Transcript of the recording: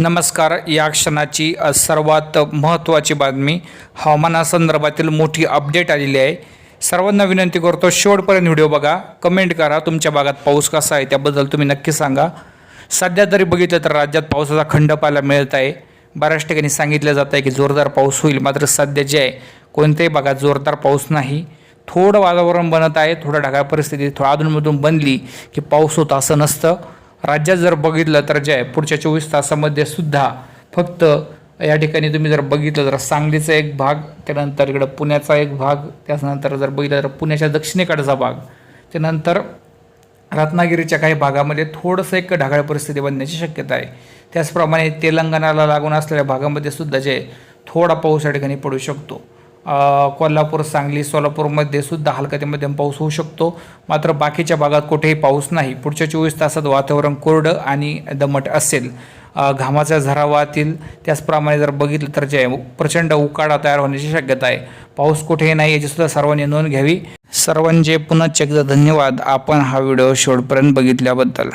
नमस्कार या क्षणाची सर्वात महत्त्वाची बातमी हवामानासंदर्भातील मोठी अपडेट आलेली आहे. सर्वांना विनंती करतो शेवटपर्यंत व्हिडिओ बघा कमेंट करा तुमच्या भागात पाऊस कसा आहे त्याबद्दल तुम्ही नक्की सांगा. सध्या तरी बघितलं तर राज्यात पावसाचा खंड पाहायला मिळत आहे. बऱ्याच ठिकाणी सांगितलं जात आहे की जोरदार पाऊस होईल मात्र सध्या जे आहे कोणत्याही भागात जोरदार पाऊस नाही. थोडं वातावरण बनत आहे थोडं ढगाळ परिस्थिती थोडं अधूनमधून बनली की पाऊस होतं असं नसतं. राज्यात जर बघितलं तर जे पुढच्या चोवीस तासामध्ये सुद्धा फक्त या ठिकाणी तुम्ही जर बघितलं तर सांगलीचा एक भाग त्यानंतर इकडं पुण्याचा एक भाग त्यानंतर जर बघितलं तर पुण्याच्या दक्षिणेकडचा भाग त्यानंतर रत्नागिरीच्या काही भागामध्ये थोडंसं एक ढगाळ परिस्थिती बनण्याची शक्यता आहे. त्याचप्रमाणे तेलंगणाला लागून असलेल्या भागामध्ये सुद्धा जे थोडा पाऊस या ठिकाणी पडू शकतो. कोल्हापूर सांगली सोलापूरमध्ये सुद्धा हलका ते मध्यम पाऊस होऊ शकतो. मात्र बाकीच्या भागात कुठेही पाऊस नाही. पुढच्या चोवीस तासात वातावरण कोरडं आणि दमट असेल. घामाचा घामाच्या झरा वाहतील त्याचप्रमाणे जर बघितलं तर जे प्रचंड उकाडा तयार होण्याची शक्यता आहे. पाऊस कुठेही नाही याची सुद्धा सर्वांनी नोंद घ्यावी. सर्वांचे पुन्हा एकदा धन्यवाद. आपण हा व्हिडिओ शेवटपर्यंत बघितल्याबद्दल.